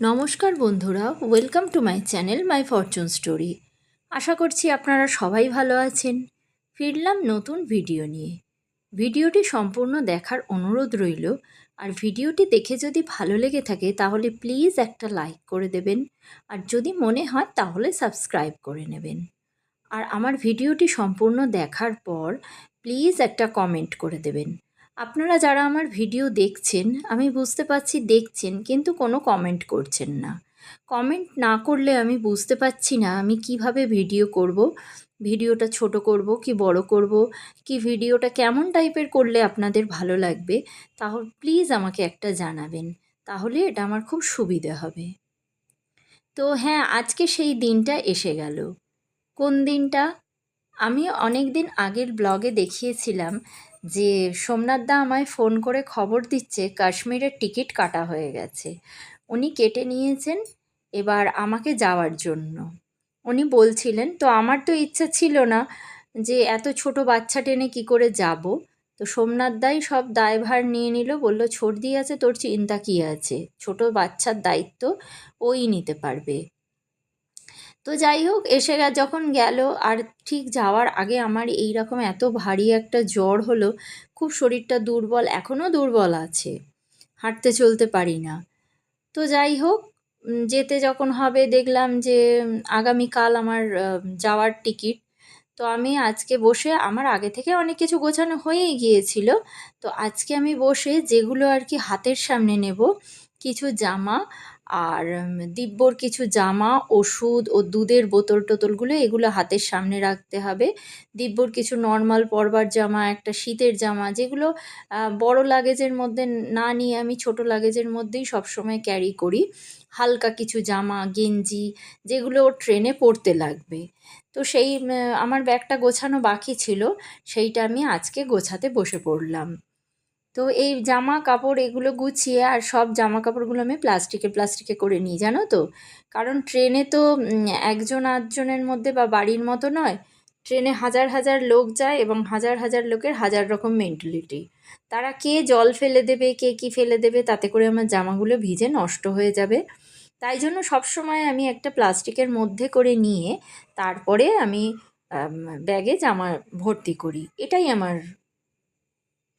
নমস্কার বন্ধুরা welcome to my channel my fortune story আশা করছি আপনারা সবাই ভালো আছেন। ফিরলাম নতুন ভিডিও নিয়ে। ভিডিওটি সম্পূর্ণ দেখার অনুরোধ রইল, আর ভিডিওটি দেখে যদি ভালো লেগে থাকে, তাহলে প্লিজ একটা লাইক করে দেবেন, আর যদি মনে হয়, তাহলে সাবস্ক্রাইব করে নেবেন। আর আমার ভিডিওটি সম্পূর্ণ দেখার পর প্লিজ একটা কমেন্ট করে দেবেন। আপনারা যারা আমার ভিডিও দেখছেন, আমি বুঝতে পারছি দেখছেন, কিন্তু কোনো কমেন্ট করছেন না। কমেন্ট না করলে আমি বুঝতে পারছি না আমি কীভাবে ভিডিও করব, ভিডিওটা ছোট করব কি বড় করব, কি ভিডিওটা কেমন টাইপের করলে আপনাদের ভালো লাগবে, তাহলে প্লিজ আমাকে একটা জানাবেন, তাহলে এটা আমার খুব সুবিধে হবে। তো হ্যাঁ আজকে সেই দিনটা এসে গেল। কোন দিনটা? আমি অনেক দিন আগের ব্লগে দেখিয়েছিলাম যে সোমনাথদা আমায় ফোন করে খবর দিচ্ছে, কাশ্মীরের টিকিট কাটা হয়ে গেছে। উনি কেটে নিয়েছেন এবার আমাকে যাওয়ার জন্য। উনি বলছিলেন, তো আমার তো ইচ্ছা ছিল না যে এত ছোট বাচ্চা টেনে কি করে যাব। তো সোমনাথ দাই সব দায়ভার নিয়ে নিল, বলল ছর্দি আছে, তোর চিন্তা কী আছে? ছোট বাচ্চার দায়িত্ব ওই নিতে পারবে। তো যাই হোক, এসে যখন গেল, আর ঠিক যাওয়ার আগে আমার এই রকম এত ভারী একটা জ্বর হলো, খুব শরীরটা দুর্বল এখনও দুর্বল আছে। হাঁটতে চলতে পারি না। তো যাই হোক যেতে যখন হবে, দেখলাম যে আগামীকাল আমার যাওয়ার টিকিট। তো আমি আজকে বসে, আমার আগে থেকে অনেক কিছু গোছানো হয়েই গিয়েছিল। তো আজকে আমি বসে যেগুলো আর কি হাতের সামনে নেব, কিছু জামা আর দিব্যর কিছু জামা, ওষুধ ও দুধের বোতল টোতলগুলো এগুলো হাতের সামনে রাখতে হবে। দিব্যর কিছু নর্মাল পরবার জামা, একটা শীতের জামা, যেগুলো বড় লাগেজের মধ্যে না নিয়ে আমি ছোট লাগেজের মধ্যেই সবসময় ক্যারি করি। হালকা কিছু জামা, গেঞ্জি, যেগুলো ট্রেনে পরতে লাগবে। তো সেই আমার ব্যাগটা গোছানো বাকি ছিল, সেইটা আমি আজকে গোছাতে বসে পড়লাম। তো এই জামা কাপড় এগুলো গুছিয়ে আর সব জামা কাপড়গুলো আমি প্লাস্টিকে প্লাস্টিকে করে নিই, জানো তো? কারণ ট্রেনে তো একজন আটজনের মধ্যে বা বাড়ির মতো নয় ট্রেনে হাজার হাজার লোক যায় এবং হাজার হাজার লোকের হাজার রকম মেন্টালিটি তারা কে জল ফেলে দেবে, কে কি ফেলে দেবে, তাতে করে আমার জামাগুলো ভিজে নষ্ট হয়ে যাবে। তাই জন্য সবসময় আমি একটা প্লাস্টিকের মধ্যে করে নিয়ে তারপরে আমি, ব্যাগে জামা ভর্তি করি। এটাই আমার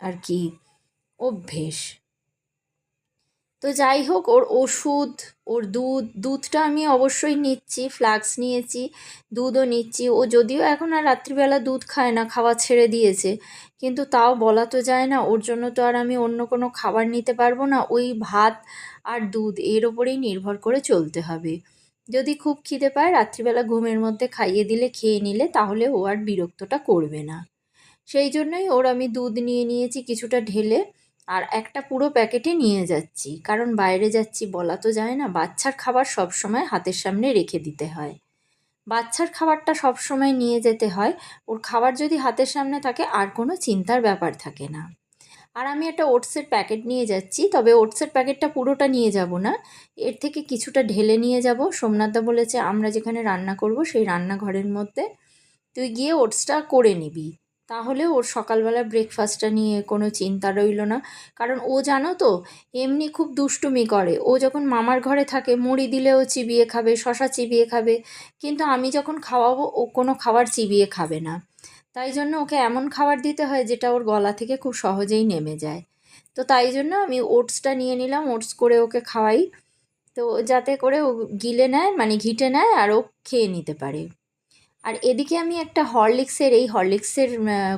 আর কি অভ্যেস। তো যাই হোক, ওর ওষুধ, ওর দুধ, দুধটা আমি অবশ্যই নিচ্ছি, ফ্লাক্স নিয়েছি, দুধও নিচ্ছি। ও যদিও এখন আর রাত্রিবেলা দুধ খায় না, খাওয়া ছেড়ে দিয়েছে, কিন্তু তাও বলা তো যায় না, ওর জন্য তো আর আমি অন্য কোনো খাবার নিতে পারব না, ওই ভাত আর দুধ, এর ওপরেই নির্ভর করে চলতে হবে। যদি খুব খিদে পায়, রাত্রিবেলা ঘুমের মধ্যে খাইয়ে দিলে, খেয়ে নিলে, তাহলে ও আর বিরক্তটা করবে না। সেই জন্যই ওর আমি দুধ নিয়ে নিয়েছি, কিছুটা ঢেলে। আর একটা পুরো প্যাকেটে নিয়ে যাচ্ছি। কারণ বাইরে যাচ্ছি বলা তো যায় না, বাচ্চার খাবার সব সময় হাতের সামনে রেখে দিতে হয়। বাচ্চার খাবারটা সব সময় নিয়ে যেতে হয়, ওর খাবার যদি হাতের সামনে থাকে আর কোনো চিন্তার ব্যাপার থাকে না। আর আমি একটা ওটসের প্যাকেট নিয়ে যাচ্ছি, তবে ওটসের প্যাকেটটা পুরোটা নিয়ে যাব না। এর থেকে কিছুটা ঢেলে নিয়ে যাব। সোমনাথদা বলেছে, আমরা যেখানে রান্না করব, সেই রান্নাঘরের মধ্যে তুই গিয়ে ওটসটা করে নিবি। তাহলে ওর সকালবেলা ব্রেকফাস্টটা নিয়ে কোনো চিন্তা রইল না। কারণ ও জানো তো, এমনি খুব দুষ্টুমি করে। ও যখন মামার ঘরে থাকে, মুড়ি দিলেও চিবিয়ে খাবে, শশা চিবিয়ে খাবে। কিন্তু আমি যখন খাওয়াবো, ও কোনো খাবার চিবিয়ে খাবে না। তাই জন্য ওকে এমন খাবার দিতে হয়, যেটা ওর গলা থেকে খুব সহজেই নেমে যায়। তো তাই জন্য আমি ওটসটা নিয়ে নিলাম, ওটস করে ওকে খাওয়াই। তো যাতে করে ও গিলে নেয় মানে ঘিটে নেয়, আর ও খেয়ে নিতে পারে। আর এদিকে আমি একটা হরলিক্সের, এই হরলিক্সের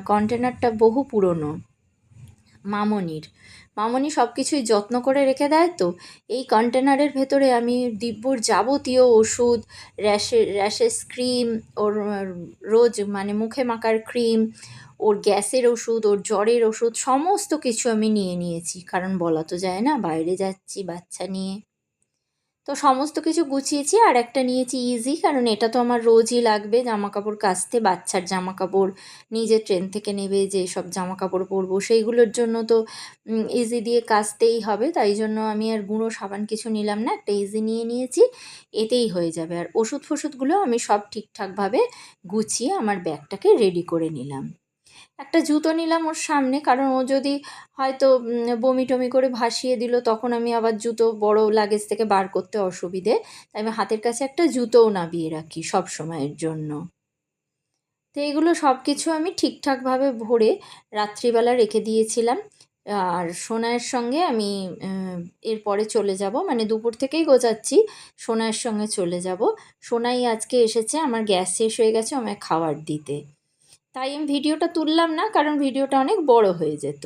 কন্টেনারটা বহু পুরনো। মামনির। মামনি সব কিছুই যত্ন করে রেখে দেয় তো? এই কন্টেনারের ভেতরে আমি দিব্যর যাবতীয় ওষুধ র্যাশের র্যাশেস ক্রিম ওর রোজ মানে মুখে মাখার ক্রিম, ওর গ্যাসের ওষুধ, ওর জ্বরের ওষুধ, সমস্ত কিছু আমি নিয়ে নিয়েছি। কারণ বলা তো যায় না, বাইরে যাচ্ছি বাচ্চা নিয়ে। তো সমস্ত কিছু গুছিয়েছি আর একটা নিয়েছি ইজি কারণ এটা তো আমার রোজই লাগবে জামা কাপড় কাচতে, বাচ্চার জামা কাপড় নিজে ট্রেন থেকে নেবে, যে সব জামা কাপড় পরবো, সেইগুলোর জন্য তো ইজি দিয়ে কাচতেই হবে। তাই জন্য আমি আর গুঁড়ো সাবান কিছু নিলাম না, একটা ইজি নিয়ে নিয়েছি, এতেই হয়ে যাবে। আর ওষুধ ফষুধগুলো আমি সব ঠিকঠাকভাবে গুছিয়ে আমার ব্যাগটাকে রেডি করে নিলাম। একটা জুতো নিলাম ওর সামনে, কারণ ও যদি হয়তো বমি টমি করে ভাসিয়ে দিল, তখন আমি আবার জুতো বড় লাগেজ থেকে বার করতে অসুবিধে। তাই আমি হাতের কাছে একটা জুতোও নামিয়ে রাখি সব সময়ের জন্য। তো এগুলো সব কিছু আমি ঠিকঠাকভাবে ভরে রাত্রিবেলা রেখে দিয়েছিলাম। আর সোনায়ের সঙ্গে আমি এরপরে চলে যাব। মানে দুপুর থেকেই গোছাচ্ছি, সোনায়ের সঙ্গে চলে যাব। সোনাই আজকে এসেছে, আমার গ্যাস শেষ হয়ে গেছে, আমায় খাবার দিতে। তাই আমি ভিডিওটা তুললাম না, কারণ ভিডিওটা অনেক বড় হয়ে যেত।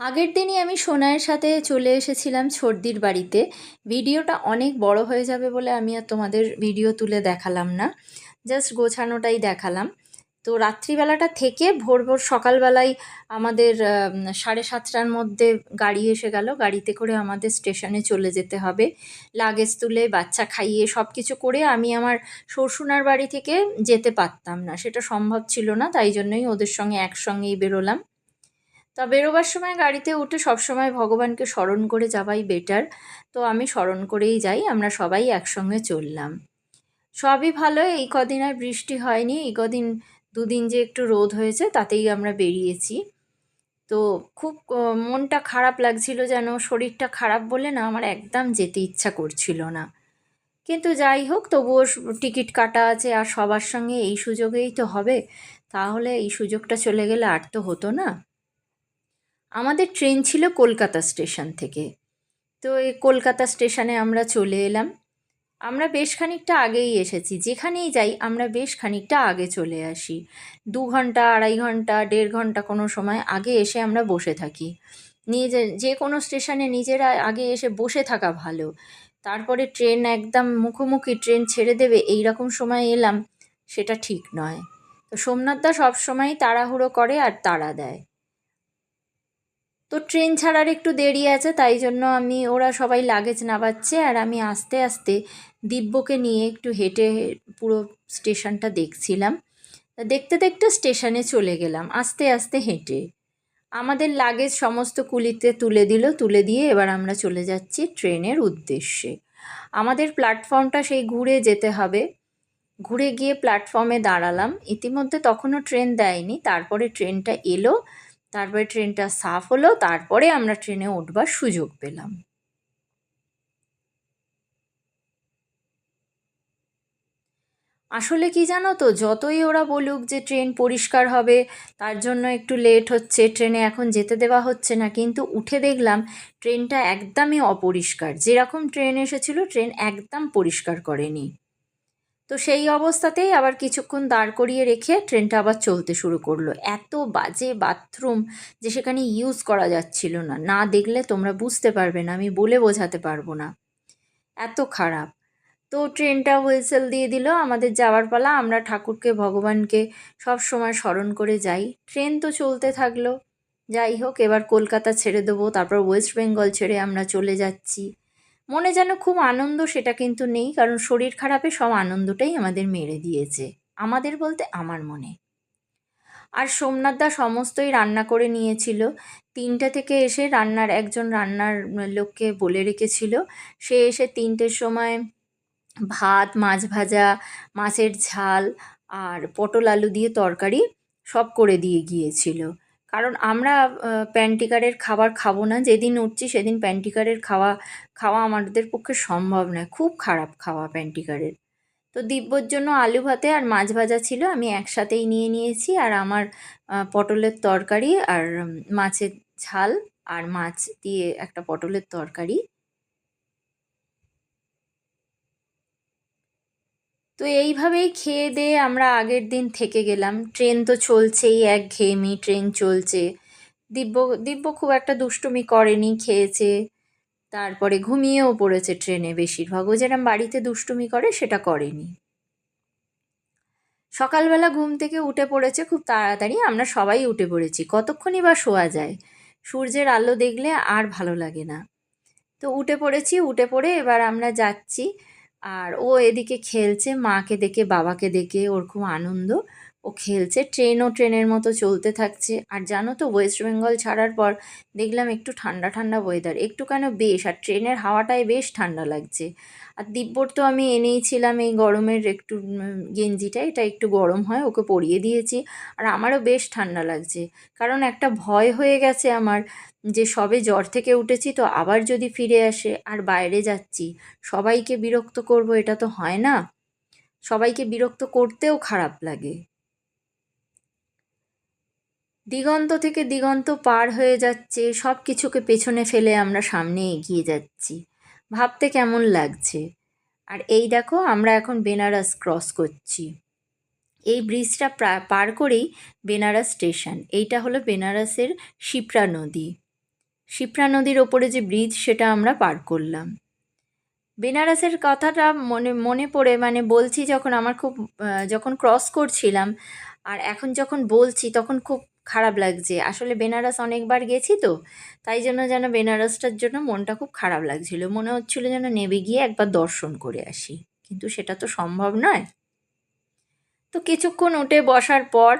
আগের দিনই আমি সোনায়ের সাথে চলে এসেছিলাম ছর্দির বাড়িতে। ভিডিওটা অনেক বড় হয়ে যাবে বলে আমি আর তোমাদের ভিডিও তুলে দেখালাম না। জাস্ট গোছানোটাই দেখালাম। তো রাত্রিবেলাটা থেকে ভোর ভোর সকালবেলায় আমাদের সাড়ে সাতটার মধ্যে গাড়ি এসে গেল। গাড়িতে করে আমাদের স্টেশনে চলে যেতে হবে। লাগেজ তুলে, বাচ্চা খাইয়ে সব কিছু করে আমি আমার শ্বশুনার বাড়ি থেকে যেতে পারতাম না। সেটা সম্ভব ছিল না, তাই জন্যই ওদের সঙ্গে একসঙ্গেই বেরোলাম। তা বেরোবার সময় গাড়িতে উঠে সবসময় ভগবানকে স্মরণ করে যাওয়াই বেটার তো আমি স্মরণ করেই যাই, আমরা সবাই একসঙ্গে চললাম। সবই ভালো, এই কদিন আর বৃষ্টি হয়নি, এই কদিন দুদিন যে একটু রোদ হয়েছে, তাতেই আমরা বেরিয়েছি। তো খুব মনটা খারাপ লাগছিল যেন, শরীরটা খারাপ বলে না, আমার একদম যেতে ইচ্ছা করছিল না। কিন্তু যাই হোক, তবুও টিকিট কাটা আছে, আর সবার সঙ্গে এই সুযোগেই তো হবে। তাহলে এই সুযোগটা চলে গেলে আর তো হতো না। আমাদের ট্রেন ছিল কলকাতা স্টেশন থেকে। তো এই কলকাতা স্টেশনে আমরা চলে এলাম। আমরা বেশ খানিকটা আগেই এসেছি, যেখানেই যাই আমরা বেশ খানিকটা আগে চলে আসি। দু ঘণ্টা, আড়াই ঘণ্টা, দেড় ঘণ্টা কোনো সময় আগে এসে আমরা বসে থাকি। নিজে, যে কোনো স্টেশনে নিজেরা আগে এসে বসে থাকা ভালো। তারপরে ট্রেন একদম মুখোমুখি ট্রেন ছেড়ে দেবে এই রকম সময় এলাম, সেটা ঠিক নয়। তো সোমনাথদা সবসময়ই তাড়াহুড়ো করে আর তাড়া দেয়। তো ট্রেন ছাড়ার একটু দেরি আছে, তাই জন্য আমি, ওরা সবাই লাগেজ নামাচ্ছে আর আমি আস্তে আস্তে দিব্যকে নিয়ে একটু হেঁটে পুরো স্টেশনটা দেখছিলাম। দেখতে দেখতে স্টেশনে চলে গেলাম, আস্তে আস্তে হেঁটে। আমাদের লাগেজ সমস্ত কুলিতে তুলে দিল, তুলে দিয়ে এবার আমরা চলে যাচ্ছি ট্রেনের উদ্দেশ্যে। আমাদের প্ল্যাটফর্মটা সেই ঘুরে যেতে হবে। ঘুরে গিয়ে প্ল্যাটফর্মে দাঁড়ালাম। ইতিমধ্যে তখনও ট্রেন দেয়নি, তারপরে ট্রেনটা এলো। তারপরে ট্রেনটা সাফ হলো, তারপরে আমরা ট্রেনে উঠবার সুযোগ পেলাম। আসলে কি জানো তো, যতই ওরা বলুক যে ট্রেন পরিষ্কার হবে, তার জন্য একটু লেট হচ্ছে, ট্রেনে এখন যেতে দেওয়া হচ্ছে না, কিন্তু উঠে দেখলাম ট্রেনটা একদমই অপরিষ্কার। যেরকম ট্রেন এসেছিল, ট্রেন একদম পরিষ্কার করেনি। তো সেই অবস্থাতেই আবার কিছুক্ষণ দাঁড় করিয়ে রেখে ট্রেনটা আবার চলতে শুরু করল। এত বাজে বাথরুম যে সেখানে ইউজ করা যাচ্ছিল না। না দেখলে তোমরা বুঝতে পারবে না, আমি বলে বোঝাতে পারব না। এত খারাপ। তো ট্রেনটা হুইসেল দিয়ে দিল, আমাদের যাওয়ার পালা, আমরা ঠাকুরকে, ভগবানকে সব সময় স্মরণ করে যাই। ট্রেন তো চলতে থাকল। যাই হোক, এবার কলকাতা ছেড়ে দেবো, তারপর ওয়েস্ট বেঙ্গল ছেড়ে আমরা চলে যাচ্ছি। মনে যেন খুব আনন্দ সেটা কিন্তু নেই, কারণ শরীর খারাপে সব আনন্দটাই আমাদের মেরে দিয়েছে, আমাদের বলতে আমার মনে। আর সোমনাথদা সমস্তই রান্না করে নিয়েছিল। তিনটে থেকে এসে রান্নার, একজন রান্নার লোককে বলে রেখেছিল। সে এসে তিনটের সময় ভাত, মাছ ভাজা, মাছের ঝাল আর পটল আলু দিয়ে তরকারি সব করে দিয়ে গিয়েছিল। কারণ আমরা প্যান্টিকারের খাবার খাব না। যেদিন উঠছি সেদিন প্যান্টিকারের খাওয়া খাওয়া আমাদের পক্ষে সম্ভব নয়। খুব খারাপ খাওয়া প্যান্টিকারের। তো দিব্যর জন্য আলু ভাতে আর মাছ ভাজা ছিল, আমি একসাথেই নিয়ে নিয়েছি। আর আমার পটলের তরকারি আর মাছের ঝাল আর মাছ দিয়ে একটা পটলের তরকারি। তো এইভাবেই খেয়ে দিয়ে আমরা আগের দিন থেকে গেলাম। ট্রেন তো চলছেই এক ঘেয়েমি ট্রেন চলছে। দিব্য দিব্য খুব একটা দুষ্টুমি করেনি, খেয়েছে। তারপরে ঘুমিয়েও পড়েছে ট্রেনে বেশিরভাগ ও যেরকম বাড়িতে দুষ্টুমি করে, সেটা করেনি। সকালবেলা ঘুম থেকে উঠে পড়েছে খুব তাড়াতাড়ি, আমরা সবাই উঠে পড়েছি। কতক্ষণই বা শোয়া যায়? সূর্যের আলো দেখলে আর ভালো লাগে না। তো উঠে পড়েছি, উঠে পড়ে এবার আমরা যাচ্ছি আর ও এদিকে খেলছে মাকে দেখে বাবাকে দেখে ওর খুব আনন্দ। ও খেলছে। ট্রেনও ট্রেনের মতো চলতে থাকছে। আর জানো তো ওয়েস্ট বেঙ্গল ছাড়ার পর দেখলাম একটু ঠান্ডা ঠান্ডা ওয়েদার একটু কেন বেশ, আর ট্রেনের হাওয়াটাই বেশ ঠান্ডা লাগছে। আর দিব্যর তো আমি এনেইছিলাম এই গরমের একটু গেঞ্জিটা, এটা একটু গরম হয়, ওকে পরিয়ে দিয়েছি। আর আমারও বেশ ঠান্ডা লাগছে। কারণ একটা ভয় হয়ে গেছে আমার যে সবে জ্বর থেকে উঠেছি তো আবার যদি ফিরে আসে, আর বাইরে যাচ্ছি, সবাইকে বিরক্ত করব এটা তো হয় না। সবাইকে বিরক্ত করতেও খারাপ লাগে। দিগন্ত থেকে দিগন্ত পার হয়ে যাচ্ছে সব কিছুকে পেছনে ফেলে আমরা সামনে এগিয়ে যাচ্ছি। ভাবতে কেমন লাগছে? আর এই দেখো, আমরা এখন বেনারস ক্রস করছি। এই ব্রিজটা প্রা- করেই বেনারস স্টেশন এইটা হলো বেনারসের শিপ্রা নদী। শিপ্রা নদীর ওপরে যে ব্রিজ সেটা আমরা পার করলাম। বেনারসের কথাটা মনে মনে পড়ে মানে বলছি যখন আমার খুব যখন ক্রস করছিলাম, আর এখন যখন বলছি, তখন খুব খারাপ লাগছে। আসলে বেনারস অনেকবার গেছি তো, তাই জন্য যেন বেনারসটার জন্য মনটা খুব খারাপ লাগছিল। মনে হচ্ছিল যেন নেবে গিয়ে একবার দর্শন করে আসি, কিন্তু সেটা তো সম্ভব নয়। তো কিছুক্ষণ উঠে বসার পর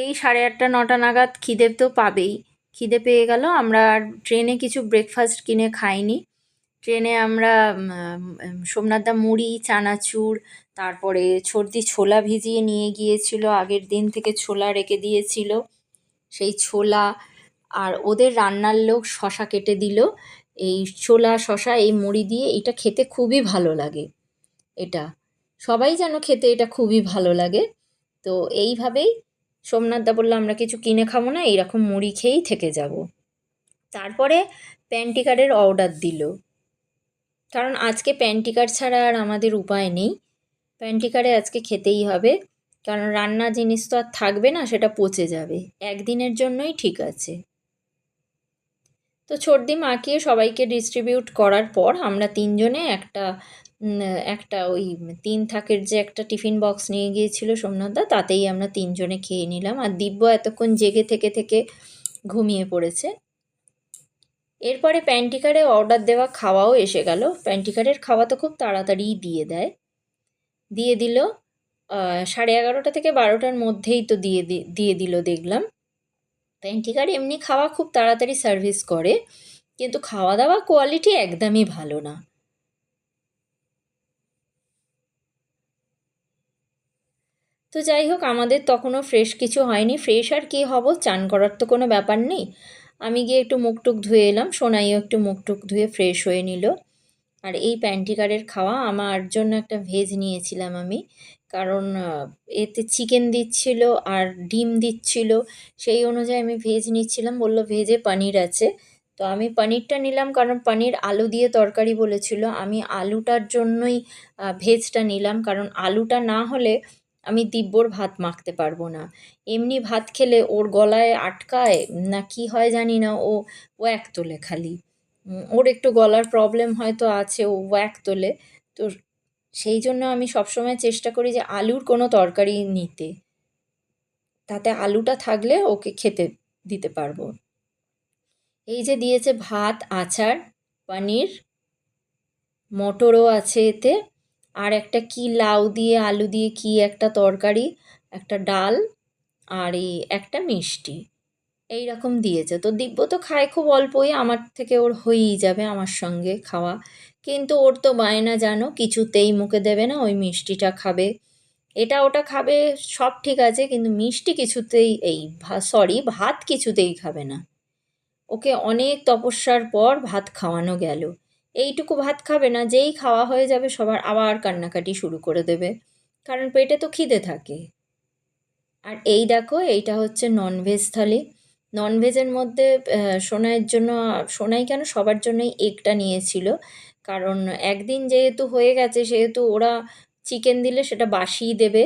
এই সাড়ে আটটা, নটা নাগাদ খিদে তো পাবেই। খিদে পেয়ে গেল, আমরা ট্রেনে কিছু ব্রেকফাস্ট কিনে খাইনি। ট্রেনে আমরা সোমনাথদা মুড়ি, চানাচুর, তারপরে সর্দি ছোলা ভিজিয়ে নিয়ে গিয়েছিল, আগের দিন থেকে ছোলা রেখে দিয়েছিল। সেই ছোলা আর ওদের রান্নার লোক শশা কেটে দিল। এই ছোলা, শশা, এই মুড়ি দিয়ে এটা খেতে খুবই ভালো লাগে এটা। সবাই যেন খেতে এটা খুবই ভালো লাগে। তো এইভাবেই সোমনাথদা বলল, আমরা কিছু কিনে খাব না, এইরকম মুড়ি খেয়েই থেকে যাব। তারপরে প্যান্টিকারের অর্ডার দিল। কারণ আজকে প্যান্টিকার ছাড়া আর আমাদের উপায় নেই। প্যান্টিকারে আজকে খেতেই হবে। কারণ রান্না জিনিস তো আর থাকবে না, সেটা পচে যাবে। একদিনের জন্যই ঠিক আছে। তো সর্দি মাখিয়ে সবাইকে ডিস্ট্রিবিউট করার পর আমরা তিনজনে একটা একটা ওই তিন থাকের যে একটা টিফিন বক্স নিয়ে গিয়েছিল সোমনাথদা, তাতেই আমরা তিনজনে খেয়ে নিলাম। আর দিব্য এতক্ষণ জেগে থেকে থেকে ঘুমিয়ে পড়েছে। এরপরে প্যান্টিকারে অর্ডার দেওয়া খাওয়াও এসে গেল। প্যান্টিকারের খাওয়া তো খুব তাড়াতাড়িই দিয়ে দেয়। দিয়ে দিল সাড়ে এগারোটা থেকে বারোটার মধ্যেই তো দিয়ে দিয়ে দিল দেখলাম। প্যান্টিকার এমনি খাওয়া খুব তাড়াতাড়ি সার্ভিস করে, কিন্তু খাওয়া দাওয়া কোয়ালিটি একদমই ভালো না। তো যাই হোক, আমাদের তখনও ফ্রেশ কিছু হয়নি। ফ্রেশ আর কি হব, চান করার তো কোনো ব্যাপার নেই। আমি গিয়ে একটু মুখ টুক ধুয়ে এলাম, সোনাইও একটু মুখ টুক ধুয়ে ফ্রেশ হয়ে নিল। আর এই প্যান্টিকারের খাওয়া, আমার জন্য একটা ভেজ নিয়েছিলাম আমি। কারণ এতে চিকেন দিচ্ছিল আর ডিম দিচ্ছিল। সেই অনুযায়ী আমি ভেজ নিচ্ছিলাম। বলল ভেজে পনির আছে। তো আমি পনিরটা নিলাম কারণ পনির আলু দিয়ে তরকারি বলেছিল। আমি আলুটার জন্যই ভেজটা নিলাম কারণ আলুটা না হলে আমি দিব্যর ভাত মাখতে পারব না। এমনি ভাত খেলে ওর গলায় আটকায়, না কি হয় জানি না, ও ওয়াক তোলে খালি। ওর একটু গলার প্রবলেম হয়তো আছে, ও ওয়াক তোলে। তো সেই জন্য আমি সবসময় চেষ্টা করি যে আলুর কোনো তরকারি নিতে। তাতে আলুটা থাকলে ওকে খেতে দিতে পারব। এই যে দিয়েছে ভাত, আচার, পনির, মটরও আছে এতে। আর একটা কি লাউ দিয়ে, আলু দিয়ে কি একটা তরকারি, একটা ডাল আর এই একটা মিষ্টি। এই রকম দিয়েছে। তো দিব্য তো খায় খুব অল্পই, আমার থেকে ওর হয়েই যাবে আমার সঙ্গে খাওয়া। কিন্তু ওর তো বায়না জানো, কিছুতেই মুখে দেবে না, ওই মিষ্টিটা খাবে। এটা ওটা খাবে, সব ঠিক আছে, কিন্তু মিষ্টি কিছুতেই এই সরি ভাত কিছুতেই খাবে না। ওকে অনেক তপস্যার পর ভাত খাওয়ানো গেল। এইটুকু ভাত খাবে না, যেই খাওয়া হয়ে যাবে সবার আবার কান্নাকাটি শুরু করে দেবে। কারণ পেটে তো খিদে থাকে। আর এই দেখো, এইটা হচ্ছে ননভেজ থালি। ননভেজের মধ্যে সোনাইয়ের জন্য, সোনাই কেন? সবার জন্যই এগটা নিয়েছিল। কারণ একদিন যেহেতু হয়ে গেছে, সেহেতু ওরা চিকেন দিলে সেটা বাসিই দেবে।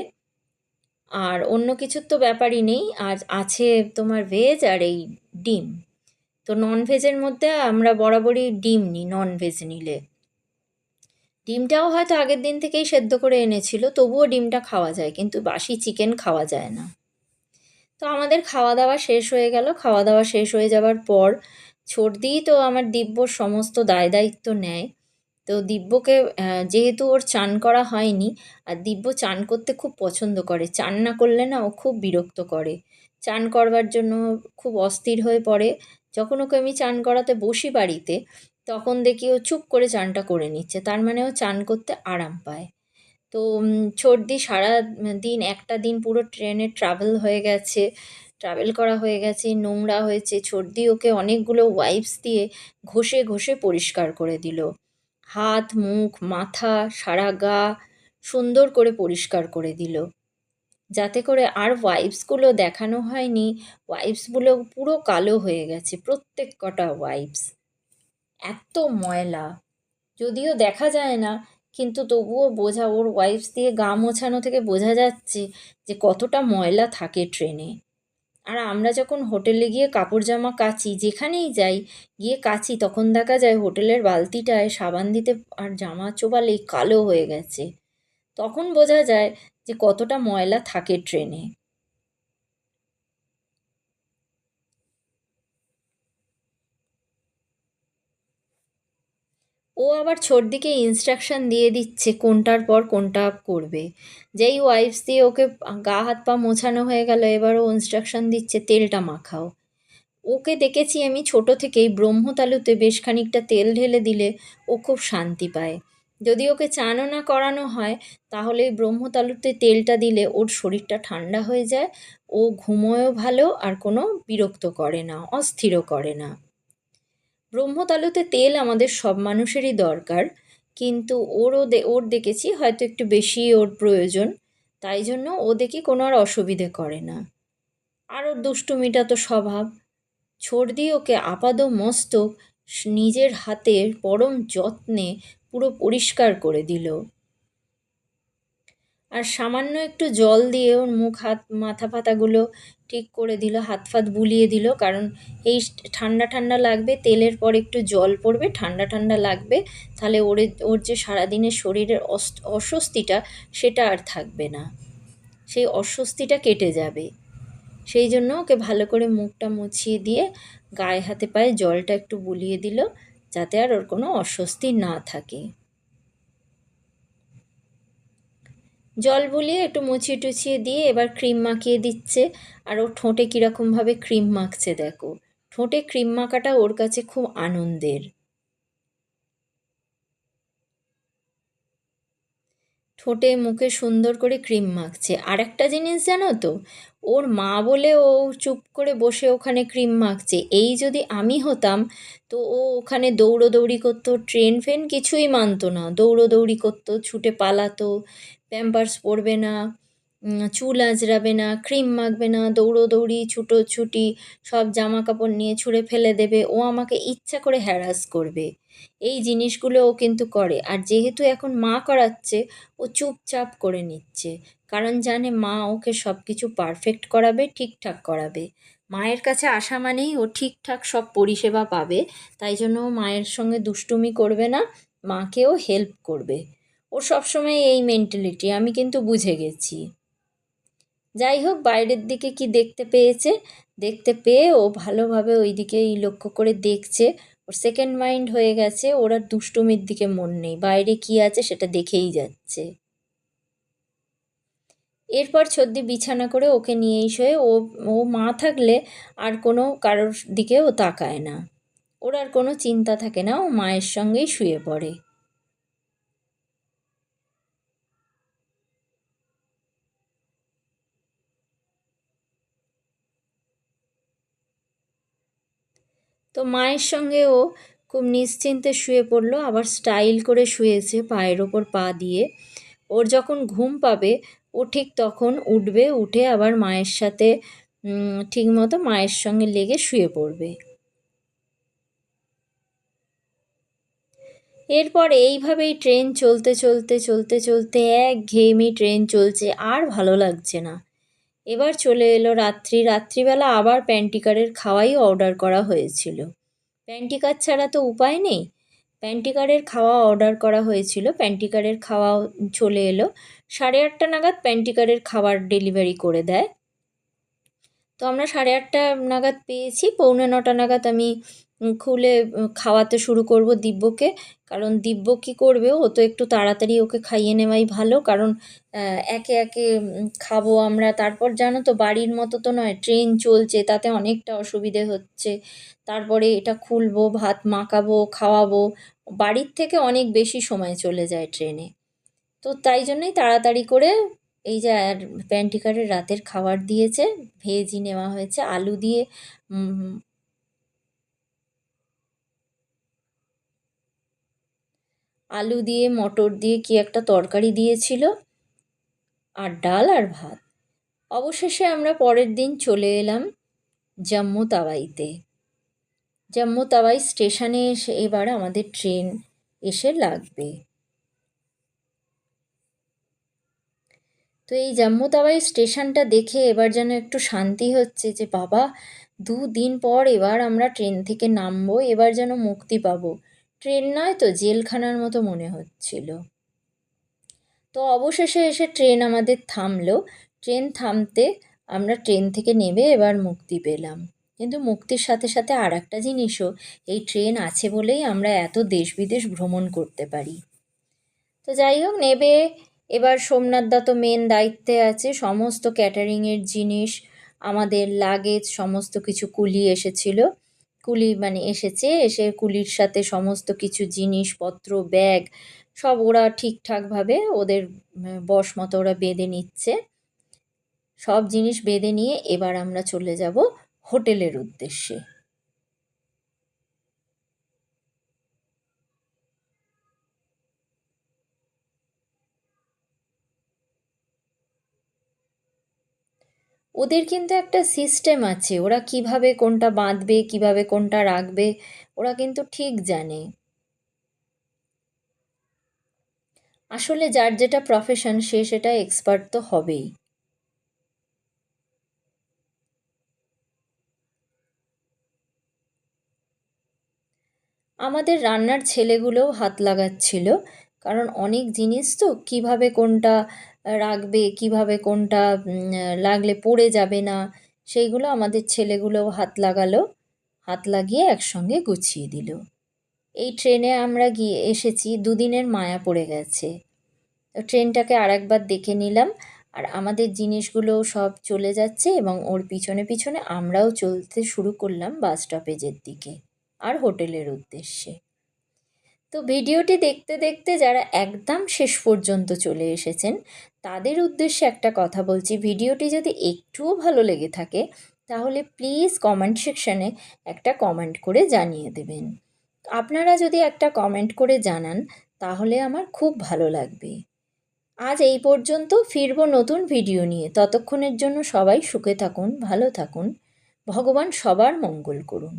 আর অন্য কিছুর তো ব্যাপারই নেই। আর আছে তোমার ভেজ আর এই ডিম। তো ননভেজের মধ্যে আমরা বরাবরই ডিম নিই ননভেজ নিলে। ডিমটাও হয়তো আগের দিন থেকেই সেদ্ধ করে এনেছিল, তবুও ডিমটা খাওয়া যায়, কিন্তু বাসি চিকেন খাওয়া যায় না। তো আমাদের খাওয়া দাওয়া শেষ হয়ে গেল। খাওয়া দাওয়া শেষ হয়ে যাওয়ার পর সর্দিই তো আমার দিব্যর সমস্ত দায় দায়িত্ব নেয়। তো দিব্যকে যেহেতু ওর চান করা হয়নি, আর দিব্য চান করতে খুব পছন্দ করে, চান না করলে না ও খুব বিরক্ত করে। চান করবার জন্য খুব অস্থির হয়ে পড়ে। যখন ওকে আমি চান করাতে বসি বাড়িতে, তখন দেখি ও চুপ করে চানটা করে নিচ্ছে। তার মানে ও চান করতে আরাম পায়। তো সর্দি সারা দিন, একটা দিন পুরো ট্রেনে ট্রাভেল হয়ে গেছে। ট্রাভেল করা হয়ে গেছে, নোংরা হয়েছে সর্দি ওকে অনেকগুলো ওয়াইপস দিয়ে ঘষে ঘষে পরিষ্কার করে দিল। হাত, মুখ, মাথা, সারা গা সুন্দর করে পরিষ্কার করে দিল। যাতে করে আর ওয়াইপসগুলো দেখানো হয়নি ওয়াইপসগুলো পুরো কালো হয়ে গেছে, প্রত্যেক কটা ওয়াইপস এত ময়লা। যদিও দেখা যায় না কিন্তু তবুও বোঝা, ওর ওয়াইপস দিয়ে গা মোছানো থেকে বোঝা যাচ্ছে যে কতটা ময়লা থাকে ট্রেনে আর আমরা যখন হোটেলে গিয়ে কাপড় জামা কাচি, যেখানেই যাই, গিয়ে কাচি, তখন দেখা যায় হোটেলের বালতিটায় সাবান দিতে আর জামা চোবালেই কালো হয়ে গেছে। তখন বোঝা যায় যে কতটা ময়লা থাকে ট্রেনে ও আবার ছোটদিকে ইনস্ট্রাকশন দিয়ে দিচ্ছে কোনটার পর কোনটা করবে। যেই ওয়াইপস দিয়ে ওকে গা হাত পা মোছানো হয়ে গেল, এবার ও ইনস্ট্রাকশন দিচ্ছে তেলটা মাখাও। ওকে দেখেছি আমি ছোট থেকেই ব্রহ্মতালুতে বেশ খানিকটা তেল ঢেলে দিলে ও খুব শান্তি পায়। যদি ওকে চানও না করানো হয়, তাহলে এই ব্রহ্মতালুতে তেলটা দিলে ওর শরীরটা ঠান্ডা হয়ে যায়, ও ঘুমোয়ও ভালো আর কোনো বিরক্ত করে না, অস্থিরও করে না। ব্রহ্মতালুতে তেল আমাদের সব মানুষেরই দরকার, কিন্তু ওরও ওর দেখেছি হয়তো একটু বেশি ওর প্রয়োজন, তাই জন্য ও দেখি কোনো আর অসুবিধে করে না। আর ওর দুষ্টুমিটা তো স্বভাব। ছোট দিয়ে ওকে আপাদ মস্তক নিজের হাতের পরম যত্নে পুরো পরিষ্কার করে দিল। আর সামান্য একটু জল দিয়ে ওর মুখ, হাত, মাথা ফাতাগুলো ঠিক করে দিল, হাত ফাত বুলিয়ে দিল, কারণ এই ঠান্ডা ঠান্ডা লাগবে, তেলের পর একটু জল পড়বে, ঠান্ডা ঠান্ডা লাগবে, তাহলে ওর ওর যে সারাদিনের শরীরের অস- অস্বস্তিটা সেটা আর থাকবে না। সেই অস্বস্তিটা কেটে যাবে। সেই জন্য ওকে ভালো করে মুখটা মুছিয়ে দিয়ে গায়ে, হাতে পায়ে জলটা একটু বুলিয়ে দিল, যাতে আর ওর কোনো অস্বস্তি না থাকে। জল বুলিয়ে একটু মুছিয়ে টুছিয়ে দিয়ে এবার ক্রিম মাখিয়ে দিচ্ছে। আর ও ঠোঁটে কীরকমভাবে ক্রিম মাখছে দেখো। ঠোঁটে ক্রিম মাখাটা ওর কাছে খুব আনন্দের। ঠোঁটে মুখে সুন্দর করে ক্রিম মাখছে। আর একটা জিনিস জানো তো, ওর মা বলে ও চুপ করে বসে ওখানে ক্রিম মাখছে। এই যদি আমি হতাম, তো ও ওখানে দৌড়োদৌড়ি করতো, ট্রেন ফেন কিছুই মানতো না। দৌড়োদৌড়ি করতো, ছুটে পালাতো, প্যাম্পার্স পরবে না চুল আঁচড়াবে না ক্রিম মাখবে না দৌড়োদৌড়ি ছুটোছুটি সব জামা কাপড় নিয়ে ছুঁড়ে ফেলে দেবে। ও আমাকে ইচ্ছা করে হ্যারাস করবে। এই জিনিসগুলো ও কিন্তু করে। আর যেহেতু এখন মা করাচ্ছে, ও চুপচাপ করে নিচ্ছে। কারণ জানে মা ওকে সব কিছু পারফেক্ট করাবে, ঠিকঠাক করাবে। মায়ের কাছে আসা মানেই ও ঠিকঠাক সব পরিষেবা পাবে। তাই জন্য ও মায়ের সঙ্গে দুষ্টুমি করবে না, মাকেও হেল্প করবে। ওর সবসময় এই মেন্টালিটি আমি কিন্তু বুঝে গেছি। যাই হোক বাইরের দিকে কি দেখতে পেয়েছে? দেখতে পেয়ে ও ভালোভাবে ওই দিকেই লক্ষ্য করে দেখছে। ওর সেকেন্ড মাইন্ড হয়ে গেছে, ওর আর দুষ্টুমির দিকে মন নেই। বাইরে কি আছে সেটা দেখেই যাচ্ছে। এরপর ছদ্দি বিছানা করে ওকে নিয়েই শোয়ে ও ও মা থাকলে আর কোনো কারোর দিকে ও তাকায় না। ওর আর কোনো চিন্তা থাকে না, ও মায়ের সঙ্গেই শুয়ে পড়ে। তো মায়ের সঙ্গে ও খুব নিশ্চিন্তে শুয়ে পড়ল, আবার স্টাইল করে শুয়েছে পায়ের ওপর পা দিয়ে। ওর যখন ঘুম পাবে, ও ঠিক তখন উঠবে, উঠে আবার মায়ের সাথে ঠিক মতো মায়ের সঙ্গে লেগে শুয়ে পড়বে। এরপর এইভাবেই ট্রেন চলতে চলতে চলতে চলতে এক ঘেয়েমি ট্রেন চলছে, আর ভালো লাগছে না। এবার চলে এলো রাত্রি। রাত্রিবেলা আবার প্যান্টিকারের খাওয়াই অর্ডার করা হয়েছিল। প্যান্টিকার ছাড়া তো উপায় নেই। প্যান্টিকারের খাওয়া অর্ডার করা হয়েছিল। প্যান্টিকারের খাওয়া চলে এলো। সাড়ে আটটা নাগাদ প্যান্টিকারের খাবার ডেলিভারি করে দেয়। তো আমরা সাড়ে আটটা নাগাদ পেয়েছি। পৌনে নটা নাগাদ আমি খুলে খাওয়াতে শুরু করব দিব্যকে। কারণ দিব্য কী করবে? ও তো একটু তাড়াতাড়ি ওকে খাইয়ে নেওয়াই ভালো। কারণ একে একে খাব আমরা। তারপর জানো তো, বাড়ির মতো তো নয়, ট্রেন চলছে, তাতে অনেকটা অসুবিধে হচ্ছে। তারপরে এটা খুলবো, ভাত মাখাবো, খাওয়াবো। বাড়ির থেকে অনেক বেশি সময় চলে যায় ট্রেনে। তো তাই জন্যই তাড়াতাড়ি করে এই যে, আর প্যান্টিকারের রাতের খাবার দিয়েছে, ভেজই নেওয়া হয়েছে, আলু দিয়ে আলু দিয়ে, মটর দিয়ে কি একটা তরকারি দিয়েছিল? আর ডাল আর ভাত। অবশেষে আমরা পরের দিন চলে এলাম জম্মু তাওয়াইতে। জম্মু তাওয়াই স্টেশনে এসে এবার আমাদের ট্রেন এসে লাগবে। তো এই জম্মু তাওয়াই স্টেশনটা দেখে এবার যেন একটু শান্তি হচ্ছে যে, বাবা, দুদিন পর এবার আমরা ট্রেন থেকে নামবো, এবার যেন মুক্তি পাবো। ট্রেন নয় তো, জেলখানার মতো মনে হচ্ছিল। তো অবশেষে এসে ট্রেন আমাদের থামলো। ট্রেন থামতে আমরা ট্রেন থেকে নেমে এবার মুক্তি পেলাম। কিন্তু মুক্তির সাথে সাথে আর একটা জিনিসও, এই ট্রেন আছে বলেই আমরা এত দেশ বিদেশ ভ্রমণ করতে পারি। তো যাই হোক, নেবে এবার সোমনাথ দা তো মেন দায়িত্বে আছে, সমস্ত ক্যাটারিংয়ের জিনিস, আমাদের লাগেজ সমস্ত কিছু কুলি এসেছিল। কুলি মানে এসেছে, এসে কুলির সাথে সমস্ত কিছু জিনিসপত্র ব্যাগ সব ওরা ঠিকঠাকভাবে ওদের বশ মতো ওরা বেঁধে নিচ্ছে। সব জিনিস বেঁধে নিয়ে এবার আমরা চলে যাব হোটেলের উদ্দেশ্যে। ওদের কিন্তু একটা সিস্টেম আছে। ওরা কীভাবে কোনটা বাঁধবে, কীভাবে কোনটা রাখবে, ওরা কিন্তু ঠিক জানে। আসলে যার যেটা প্রফেশন সে সেটা এক্সপার্ট তো হবেই। আমাদের রান্নার ছেলেগুলোও হাত লাগাচ্ছিল, কারণ অনেক জিনিস তো, কীভাবে কোনটা রাখবে, কীভাবে কোনটা লাগলে পড়ে যাবে না, সেইগুলো আমাদের ছেলেগুলো হাত লাগালো, হাত লাগিয়ে একসঙ্গে গুছিয়ে দিল। এই ট্রেনে আমরা গিয়ে এসেছি, দুদিনের মায়া পড়ে গেছে। তো ট্রেনটাকে আর একবার দেখে নিলাম, আর আমাদের জিনিসগুলো সব চলে যাচ্ছে এবং ওর পিছনে পিছনে আমরাও চলতে শুরু করলাম বাস স্টপেজের দিকে, আর হোটেলের উদ্দেশ্যে। তো ভিডিওটি দেখতে দেখতে যারা একদম শেষ পর্যন্ত চলে এসেছেন তাদের উদ্দেশ্যে একটা কথা বলছি। ভিডিওটি যদি একটুও ভালো লেগে থাকে, তাহলে প্লিজ কমেন্ট সেকশানে একটা কমেন্ট করে জানিয়ে দেবেন। আপনারা যদি একটা কমেন্ট করে জানান, তাহলে আমার খুব ভালো লাগবে। আজ এই পর্যন্ত, ফিরবো নতুন ভিডিও নিয়ে। ততক্ষণের জন্য সবাই সুখে থাকুন, ভালো থাকুন। ভগবান সবার মঙ্গল করুন।